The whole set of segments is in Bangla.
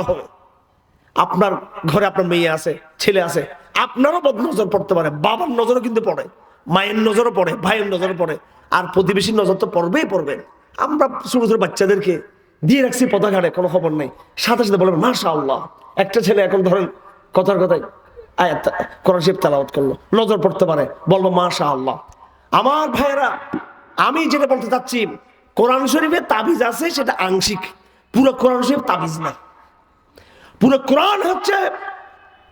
হবে। আপনার ঘরে আপনার মেয়ে আছে, ছেলে আছে, আপনারও বদ নজর পড়তে পারে, বাবার নজরও কিন্তু পড়ে, মায়ের নজরও পড়ে, ভাইয়ের নজরও পড়ে, আর প্রতিবেশীর নজর তো পড়বেই পড়বে। আমরা ছোট ছোট বাচ্চাদেরকে দিয়ে রাখছি পতাঘাটে কোনো খবর নেই। সাথে সাথে বলবেন মাশা আল্লাহ একটা ছেলে এখন ধরেন, কথার কথায় কোরআন শরীফ তেলাওয়াত করল, নজর পড়তে পারে বলব মাশা আল্লাহ আমার ভাইয়েরা, আমি যেটা বলতে চাচ্ছি, কোরআন শরীফে তাবিজ আছে, সেটা আংশিক, পুরো কোরআন শরীফ তাবিজ না। পুরো কোরআন হচ্ছে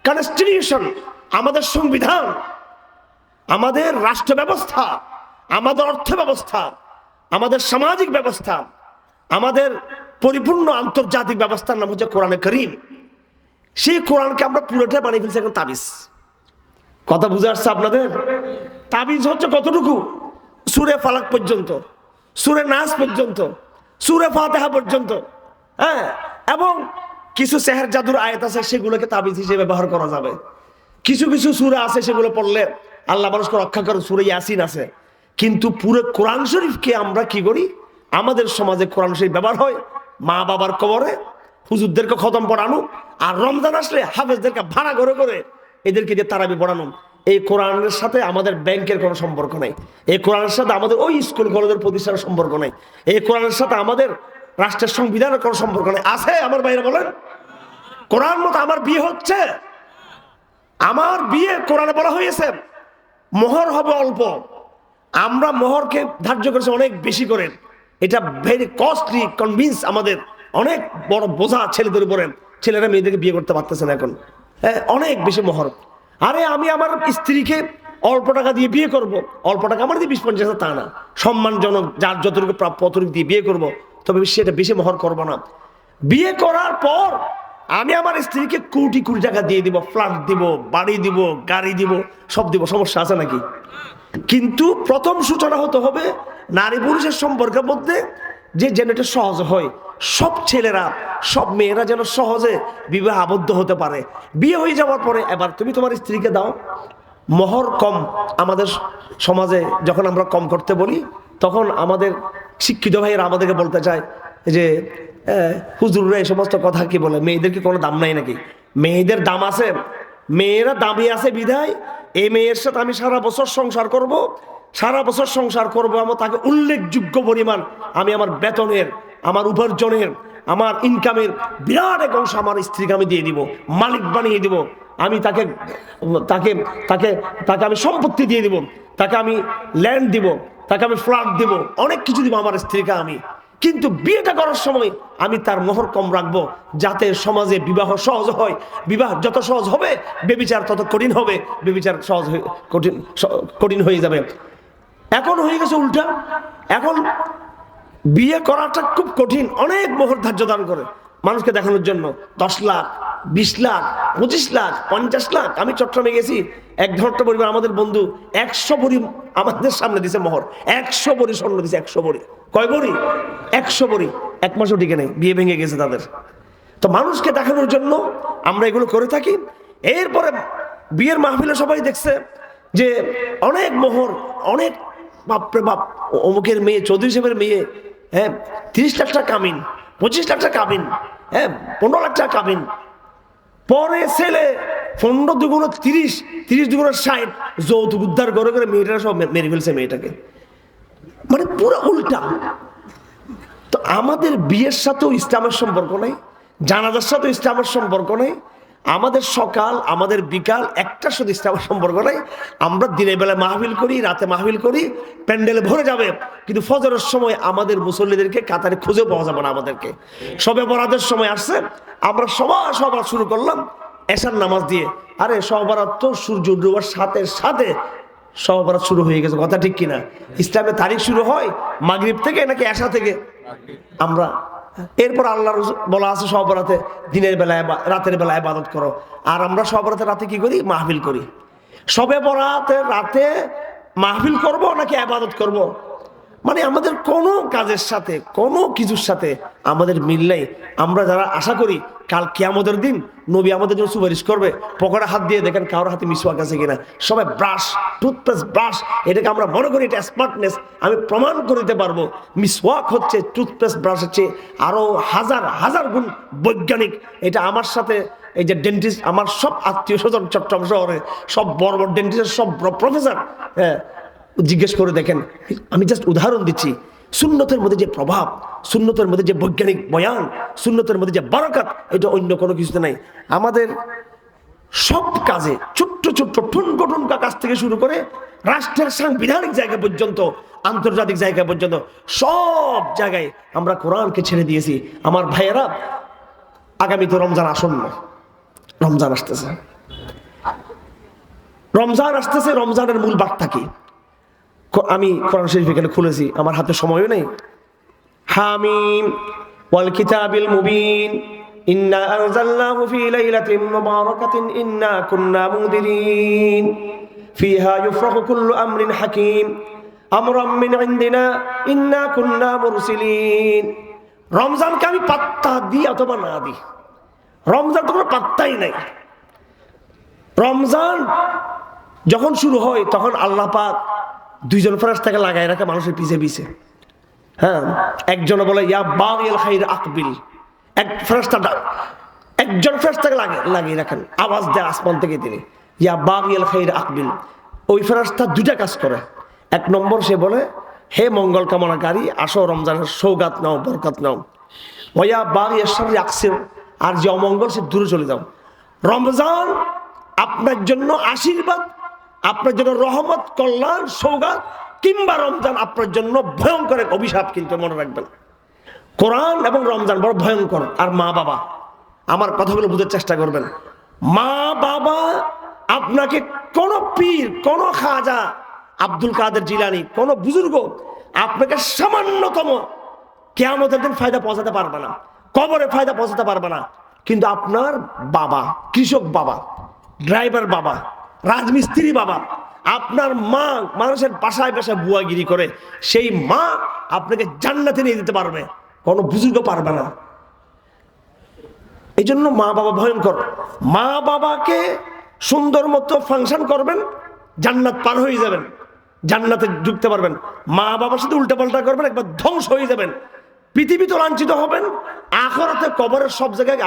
কনস্টিটিউশন আমাদের সংবিধান, আমাদের রাষ্ট্র ব্যবস্থা আমাদের অর্থ ব্যবস্থা আমাদের সামাজিক ব্যবস্থা, আমাদের পরিপূর্ণ আন্তর্জাতিক ব্যবস্থার নাম হচ্ছে কোরআনে করিম। সেই কোরআনকে আমরা পুরোটা বানিয়ে ফেলছি এখন তাবিজ। কথা বুঝে আসছে আপনাদের? তাবিজ হচ্ছে কতটুকু? সুরে ফালাক পর্যন্ত, সুরে নাচ পর্যন্ত, সুরে ফাতেহা পর্যন্ত হ্যাঁ? এবং কিছু সেহের জাদুর আয়াত আছে, সেগুলোকে তাবিজ হিসেবে ব্যবহার করা যাবে। কিছু কিছু সুরে আছে, সেগুলো পড়লে আল্লাহ মানুষকে রক্ষা করে সুরে ইয়াসিন আছে। কিন্তু পুরো কোরআন শরীফকে আমরা কি করি? আমাদের সমাজে কোরআন শরীফ ব্যবহার হয়, মা বাবার কবরে, হুজুরদেরকে খতম পড়ানো, আর রমজান আসলে হাফেজদেরকে ভাড়া করে করে এদেরকে দিয়ে তারাবি পড়ানো। এই কোরআনের সাথে আমাদের ব্যাংকের কোনো সম্পর্ক নেই। এই কোরআনের সাথে আমাদের ওই স্কুল, কলেজের প্রতিষ্ঠানের সম্পর্ক নেই। এই কোরআনের সাথে আমাদের রাষ্ট্রের সংবিধানের কোনো সম্পর্ক নেই। আছে, আমার বাইরে বলেন। কোরআন মতো আমার বিয়ে হচ্ছে। আমার বিয়ে কোরআনে বলা হয়েছে, মোহর হবে অল্প। আমরা মোহরকে ধার্য করেছি অনেক বেশি করে। এটা ভেরি কস্টলি কনভিন্স আমাদের। অনেক বড় বোঝা ছেলেদের উপরে। ছেলেরা মেয়েদেরকে বিয়ে করতে পারতেছে না এখন। হ্যাঁ অনেক বেশি মোহর। আরে আমি আমার স্ত্রীকে অল্প টাকা দিয়ে বিয়ে করব। অল্প টাকা আমার দিয়ে বিশ পঞ্চাশ তা না। সম্মানজনক, যার যতটুকু প্রাপ্য অতটুকু দিয়ে বিয়ে করব। তবে সেটা বেশি মহর করব না। বিয়ে করার পর আমি আমার স্ত্রীকে কোটি কোটি টাকা দিয়ে দিব ফ্ল্যাট দিব, বাড়ি দিব, গাড়ি দিব, সব দিব। সমস্যা আছে নাকি? কিন্তু প্রথম সূচনা হতে হবে নারী পুরুষের সম্পর্কের মধ্যে যে যেন এটা সহজ হয়। সব ছেলেরা, সব মেয়েরা যেন সহজে বিবাহ আবদ্ধ হতে পারে। বিয়ে হয়ে যাওয়ার পরে এবার তুমি তোমার স্ত্রীকে দাও। মহর কম আমাদের সমাজে যখন আমরা কম করতে বলি, তখন আমাদের শিক্ষিত ভাইয়েরা আমাদেরকে বলতে চায় যে হুজুররা এই সমস্ত কথা কি বলে? মেয়েদের কি কোনো দাম নাই নাকি? মেয়েদের দাম আছে, মেয়েরা দামি আছে বিধায়, এই মেয়ের সাথে আমি সারা বছর সংসার করব, সারা বছর সংসার করব আমার তাকে উল্লেখযোগ্য পরিমাণ আমি আমার বেতনের, আমার উপার্জনের, আমার ইনকামের বিরাট এক অংশ আমার স্ত্রীকে আমি দিয়ে দিব, মালিক বানিয়ে দিব, আমি তাকে তাকে তাকে তাকে আমি সম্পত্তি দিয়ে দিব, তাকে আমি ল্যান্ড দিব তাকে আমি ফ্ল্যাট দিব। অনেক কিছু দিব আমার স্ত্রীকে আমি। কিন্তু বিয়েটা করার সময় আমি তার মোহর কম রাখব যাতে সমাজে বিবাহ সহজ হয়। বিবাহ যত সহজ হবে, বেবিচার তত কঠিন হবে। বেবিচার সহজ কঠিন কঠিন হয়ে যাবে। এখন হয়ে গেছে উল্টা। এখন বিয়ে করাটা খুব কঠিন। অনেক মোহর ধার্য দান করে মানুষকে দেখানোর জন্য। দশ লাখ বিশ লাখ, পঁচিশ লাখ, পঞ্চাশ লাখ। আমি চট্টগ্রামে গেছি, এক ধরটা পরিবার আমাদের বন্ধু, একশো বড়ি আমাদের সামনে দিছে মোহর। একশো বড়ি স্বর্ণ দিছে, একশো বড়ি কয় বড়ি একশো বড়ি এক মাসও টিকে নেই, বিয়ে ভেঙে গেছে তাদের। তো মানুষকে দেখানোর জন্য আমরা এগুলো করে থাকি। এরপরে বিয়ের মাহফিলে সবাই দেখছে যে অনেক মোহর, অনেক বাপরে বাপ, অমুকের মেয়ে, চৌধুরী সাহেবের মেয়ে হ্যাঁ তিরিশ লাখ টাকা কামিন, পঁচিশ লাখ টাকা কামিন হ্যাঁ পনেরো লাখ টাকা কামিন। পরে ছেলে পনেরো দুগুণ তিরিশ তিরিশ দুগুণ ষাট, যৌতুক উদ্ধার করে করে মেয়েটা সব মেরে ফেলছে মেয়েটাকে। মানে পুরো উল্টা। তো আমাদের বিয়ের সাথেও ইসলামের সম্পর্ক নেই, জানাজার সাথেও ইসলামের সম্পর্ক নেই আমাদের সকাল, আমাদের বিকাল একটার সাথে ইসলামের সম্পর্ক নেই। আমরা দিনের বেলায় মাহফিল করি, রাতে মাহফিল করি, প্যান্ডেলে ভরে যাবে। কিন্তু ফজরের সময় আমাদের মুসল্লিদেরকে কাতারে খুঁজে পাওয়া যাবে না আমাদেরকে। সবে বরাদের সময় আসছে। আমরা সবার সবার শুরু করলাম এশার নামাজ দিয়ে। আরে সহবরাত তো সূর্য ডুবার সাথে সাথে সহবরাত শুরু হয়ে গেছে। কথা ঠিক কিনা? ইসলামের তারিখ শুরু হয় মাগরিব থেকে নাকি এশা থেকে? আমরা এরপর আল্লাহ বলা আছে সবরাতে দিনের বেলায় রাতের বেলায় ইবাদত করো। আর আমরা সবরাতে রাতে কি করি? মাহফিল করি। সবে বরাতে রাতে মাহফিল করব নাকি আবাদত করব? মানে আমাদের কোনো কাজের সাথে, কোনো কিছুর সাথে আমাদের মিল নেই। আমরা যারা আশা করি কাল কেয়ামতের দিন নবী আমাদের জন্য সুপারিশ করবে, পকেটে হাত দিয়ে দেখেন কারোর হাতে মিসওয়াক আছে কিনা। সবাই ব্রাশ টুথপেস্ট ব্রাশ, এটাকে আমরা মনে করি এটা স্মার্টনেস আমি প্রমাণ করে দিতে পারব। মিসওয়াক হচ্ছে টুথপেস্ট ব্রাশ হচ্ছে আরও হাজার হাজার গুণ বৈজ্ঞানিক। এটা আমার সাথে এই যে ডেন্টিস্ট আমার সব আত্মীয় স্বজন চট্টগ্রাম শহরে, সব বড় বড় ডেন্টিস্টের সব প্রফেসর হ্যাঁ জিজ্ঞেস করে দেখেন, আমি জাস্ট উদাহরণ দিচ্ছি, সুন্নতের মধ্যে যে প্রভাব, সুন্নতের মধ্যে যে বৈজ্ঞানিক বয়ান, সুন্নতের মধ্যে যে বারাকাত, এটা অন্য কোনো কিছুতে নাই। আমাদের সব কাজে ছোট্ট ছোট্ট ঠুনকো ঠুনকা কাজ থেকে শুরু করে রাষ্ট্রের সাংবিধানিক জায়গা পর্যন্ত, আন্তর্জাতিক জায়গা পর্যন্ত, সব জায়গায় আমরা কোরআনকে ছেড়ে দিয়েছি। আমার ভাইয়েরা, আগামী তো রমজান আসন্ন। রমজান আসতেছে। রমজান আসতেছে, রমজানের মূল বার্তা ক- আমি কোরআন শরীফ এখানে খুলেছি, আমার হাতে সময়ও নেই। হামিম, ওয়াল কিতাবিল মুবিন, ইন্না আনজালনাহু ফি লাইলাতিন মুবারাকাতিন, ইন্না কুন্না মুনদিরিন। ফিহা ইউফরাকু কুল্লু আমরিন হাকিম, আমরাম মিন ইনদিনা, ইন্না কুন্না মুরসিলিন। রমজানকে আমি পাত্তা দিই অথবা না দিই। রমজান কোনো পাত্তাই নাই। রমজান যখন শুরু হয়, তখন আল্লাহ পাক দুইজন ফেরেশতাকে লাগাই রাখে, মানুষের পিছে পিছে। হ্যাঁ? একজনে বলে, ইয়া বাগিল খাইর আকবিল। এক ফেরেশতা ডা- একজন ফেরেশতাকে লাগে, লাগিয়ে রাখেন, আওয়াজ দেয় আসমান থেকে তিনি। ইয়া বাগিল খাইর আকবিল। ওই ফেরেশতা দুইটা কাজ করে। এক নম্বর সে বলে, হে মঙ্গল কামনাকারী আসো রমজানের সৌগাত নাও, বরকত নাও। ওয়া বাগি এসরি আকসির, আর যে অমঙ্গল সে দূরে চলে যাও। রমজান আপনার জন্য আশীর্বাদ আপনার জন্য রহমত, কল্যাণ, সৌগাত, কিংবা রমজান আপনার জন্য ভয়ঙ্কর এক অভিশাপ কিন্তু মনে রাখবেন। কোরআন এবং রমজান বড় ভয়ঙ্কর। আর মা বাবা, আমার কথাগুলো বুঝার চেষ্টা করবেন। মা বাবা, আপনাকে কোন পীর, কোন খাজা, আব্দুল কাদের জিলানি, কোন বুজুর্গ আপনাকে সামান্যতম কেয়ামতের দিন ফায়দা পৌঁছাতে পারবে না। কবরে ফায়দা পৌঁছাতে পারবে না। কিন্তু আপনার বাবা, কৃষক বাবা, ড্রাইভার বাবা রাজমিস্ত্রি বাবা, আপনার মা মানুষের বাসায় বাসায় বুয়াগিরি করে, সেই মা আপনাকে জান্নাতে নিয়ে দিতে পারবে, কোনো বুজুর্গ পারবে না। এই জন্য মা বাবা ভয়ঙ্কর। মা বাবাকে সুন্দর মতো ফাংশন করবেন, জান্নাত পার হয়ে যাবেন, জান্নাতে ঢুকতে পারবেন। মা বাবার সাথে উল্টা পাল্টা করবেন, একবার ধ্বংস হয়ে যাবেন। পৃথিবী তো লাঞ্ছিত হবেন, আখরাতে কবরের সব জায়গায়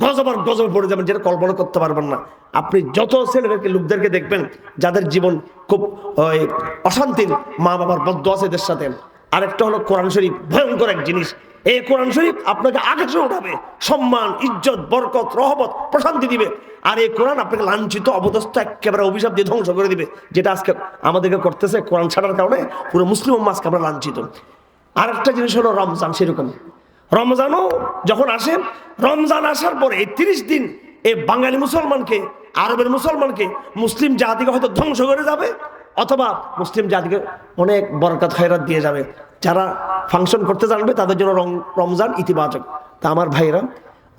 গজবার গজব পড়ে যাবেন, যেটা কল্পনা করতে পারবেন না। আপনি যত ছেলেদেরকে, লোকদেরকে দেখবেন, যাদের জীবন খুব অশান্তির মা বাবার বদ্ধ আছে এদের সাথে। আরেকটা হলো কোরআন শরীফ, ভয়ঙ্কর এক জিনিস। এই কোরআন শরীফ আপনাকে আকাশে উঠাবে। সম্মান, ইজ্জত, বরকত রহবত প্রশান্তি দিবে। আর এই কোরআন আপনাকে লাঞ্ছিত অবদস্থ একেবারে অভিশাপ দিয়ে ধ্বংস করে দিবে। যেটা আজকে আমাদেরকে করতেছে কোরআন ছাড়ার কারণে পুরো মুসলিম আজকে আমরা লাঞ্ছিত। আরেকটা জিনিস হলো রমজান, সেরকম। রমজানও যখন আসে, রমজান আসার পরে এই তিরিশ দিন এই বাঙালি মুসলমানকে, আরবের মুসলমানকে মুসলিম জাতিকে হয়তো ধ্বংস করে যাবে, অথবা মুসলিম জাতিকে অনেক বরকত, খয়রাত দিয়ে যাবে। যারা ফাংশন করতে জানবে, তাদের জন্য রম- রমজান ইতিবাচক। তা আমার ভাইরা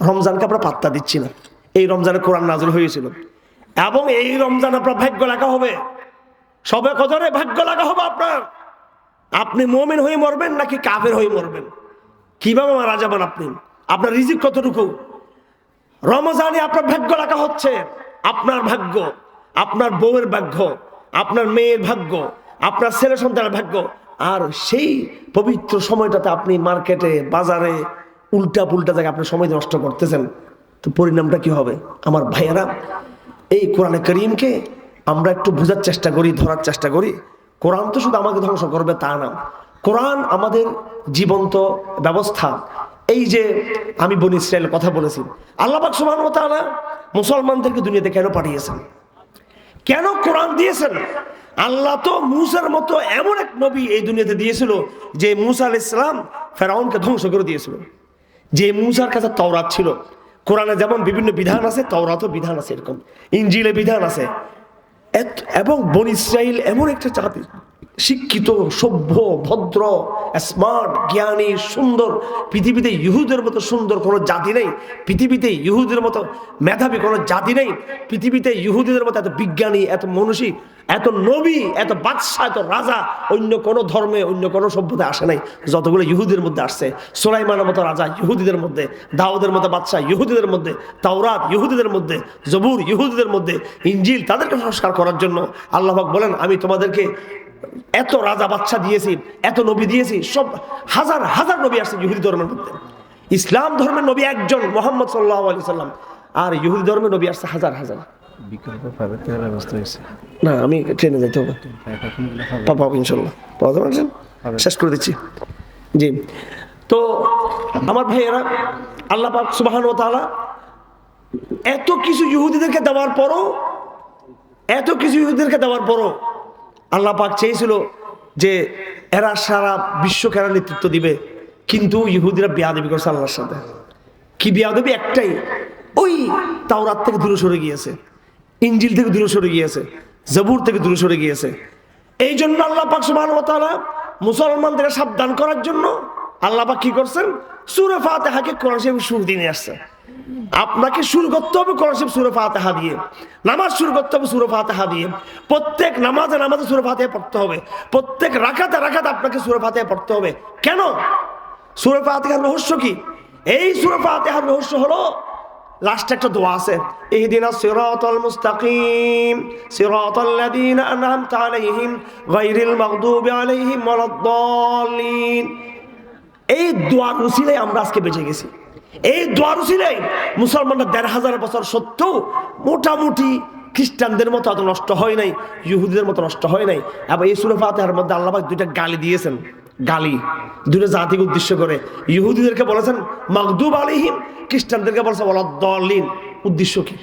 রমজানকে আমরা পাত্তা দিচ্ছি না। এই রমজানে কোরআন নাজল হয়েছিল। এবং এই রমজান আপনার ভাগ্য লেখা হবে। সবে কদরে ভাগ্য লাগা হবে আপনার। আপনি মোমেন হয়ে মরবেন নাকি কাফের হয়ে মরবেন? কীভাবে মারা যাবেন আপনি? আপনার রিজিক কতটুকু? রমজানে আপনার ভাগ্য রাখা হচ্ছে। আপনার ভাগ্য, আপনার বউয়ের ভাগ্য, আপনার মেয়ের ভাগ্য, আপনার ছেলে সন্তানের ভাগ্য। আর সেই পবিত্র সময়টাতে আপনি মার্কেটে, বাজারে উল্টা পুল্টা জায়গায় আপনি সময় নষ্ট করতেছেন। তো পরিণামটা কি হবে? আমার ভাইয়েরা, এই কোরআনে করিমকে আমরা একটু বোঝার চেষ্টা করি, ধরার চেষ্টা করি। কোরআন তো শুধু আমাকে ধ্বংস করবে তা না। কোরআন আমাদের জীবন্ত ব্যবস্থা। এই যে আমি বনি ইসরায়েল কথা বলেছি, আল্লাহ পাক সুবহানাহু ওয়া তাআলা মুসলমানদেরকে দুনিয়াতে কেন পাঠিয়েছেন? কেন কোরআন দিয়েছেন? আল্লাহ তো মুসার মতো এমন এক নবী এই দুনিয়াতে দিয়েছিল যে মুসা আল ইসলাম ফেরাউনকে ধ্বংস করে দিয়েছিল। যে মুসার কাছে তওরাত ছিল। কোরআনে যেমন বিভিন্ন বিধান আছে, তওরাতও বিধান আছে এরকম। ইঞ্জিলে বিধান আছে। এবং বন ইসরাইল এমন একটা জাতি। শিক্ষিত, সভ্য, ভদ্র স্মার্ট জ্ঞানী, সুন্দর। পৃথিবীতে ইহুদের মতো সুন্দর কোনো জাতি নেই। পৃথিবীতে ইহুদের মতো মেধাবী কোনো জাতি নেই। পৃথিবীতে ইহুদিদের মতো এত বিজ্ঞানী, এত মনীষী, এত নবী, এত বাদশাহ, এত রাজা অন্য কোনো ধর্মে, অন্য কোনো সভ্যতা আসে নাই। যতগুলো ইহুদের মধ্যে আসছে। সোলাইমানের মতো রাজা ইহুদিদের মধ্যে, দাউদের মতো বাদশাহ ইহুদিদের মধ্যে, তাওরাত ইহুদিদের মধ্যে, জবুর ইহুদিদের মধ্যে, ইঞ্জিল তাদেরকে সংস্কার করার জন্য আল্লাহবাক বলেন, আমি তোমাদেরকে এত রাজা বাচ্চা দিয়েছি এত নবী দিয়েছি সব হাজার হাজার নবী আসছে ইহুদি ধর্মের মধ্যে। ইসলাম ধর্মের নবী একজন মোহাম্মদ সাল্লাহ আলি সাল্লাম আর ইহুদি ধর্মের নবী আসছে হাজার হাজার। বিকল্প প্রাইভেট ব্যবস্থা হয়েছে। না আমি ট্রেনে যেতে হবে। পাবো ইনশাল্লাহ। পাওয়া যাবে শেষ করে দিচ্ছি। জি। তো আমার ভাইয়েরা আল্লাহ পাক সুবাহান ও তাআলা এত কিছু ইহুদিদেরকে দেওয়ার পরও এত কিছু ইহুদিদেরকে দেওয়ার পরও আল্লাহ পাক চেয়েছিল যে এরা সারা বিশ্বকে এরা নেতৃত্ব দিবে। কিন্তু ইহুদিরা বিয়াদবি করছে আল্লাহর সাথে। কি বিয়াদবি? একটাই। ওই তাওরাত থেকে দূরে সরে গিয়েছে। ইঞ্জিল থেকে দূরে সরে গিয়েছে। জবুর থেকে দূরে সরে গিয়েছে। এই জন্য আল্লাহ পাক তাআলা মুসলমানদের সাবধান করার জন্য আল্লাহ পাক কি করছেন? সূরা ফাতিহাকে কোরআন শরীফ শুরু দিয়ে নিয়ে আসছেন। আপনাকে শুরু করতে হবে কোরআন সূরা ফাতিহা দিয়ে। নামাজ শুরু করতে হবে সূরা ফাতিহা দিয়ে। প্রত্যেক নামাজে নামাজে সূরা ফাতিহা পড়তে হবে। প্রত্যেক রাকাতে রাকাতে আপনাকে সূরা ফাতিহা পড়তে হবে। কেন? সূরা ফাতিহার রহস্য কি? এই সূরা ফাতিহার রহস্য হলো লাস্ট একটা দোয়া আছে। ইহদিনা সিরাতাল মুস্তাকিম, সিরাতাল লাযিনা আনআমতা আলাইহিম গায়রিল মাগদুবি আলাইহিম ওয়ালাদ-দাল্লিন এই দোয়ার উসিলাই আমরা আজকে বেঁচে গেছি। এই দোয়ার উসিলাই মুসলমানরা দেড় হাজার বছর সত্ত্বেও মোটামুটি খ্রিস্টানদের মতো এত নষ্ট হয় নাই, ইহুদিদের মতো নষ্ট হয় নাই। আবার এই সুরে ফাতেহার মধ্যে আল্লাহ দুইটা গালি দিয়েছেন, গালি। দুটো জাতিকে উদ্দেশ্য করে। ইহুদিদেরকে বলেছেন, মাগদুব আলিহিম খ্রিস্টানদেরকে বলেছেন ওয়ালাদ-দাল্লিন উদ্দেশ্য কি?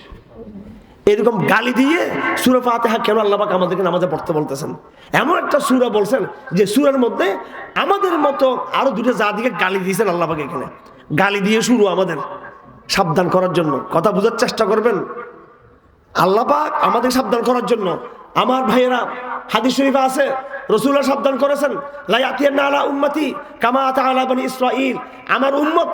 এরকম গালি দিয়ে সুরা ফাতেহা কেন আল্লাহবাক আমাদেরকে নামাজে পড়তে বলতেছেন? এমন একটা সুরা বলছেন যে সুরের মধ্যে আমাদের মতো আরও দুটো জাতিকে গালি দিয়েছেন আল্লাহবাক এখানে। গালি দিয়ে শুরু আমাদের সাবধান করার জন্য। কথা বোঝার চেষ্টা করবেন? আল্লাপাক আমাদের সাবধান করার জন্য। আমার ভাইয়েরা, হাদিস শরীফে আছে রসুল্লাহ সাবধান করেছেন লাইয়াতিয়ান আলা উম্মতি কামা আতা আলা বানি ইসরাইল আমার উম্মত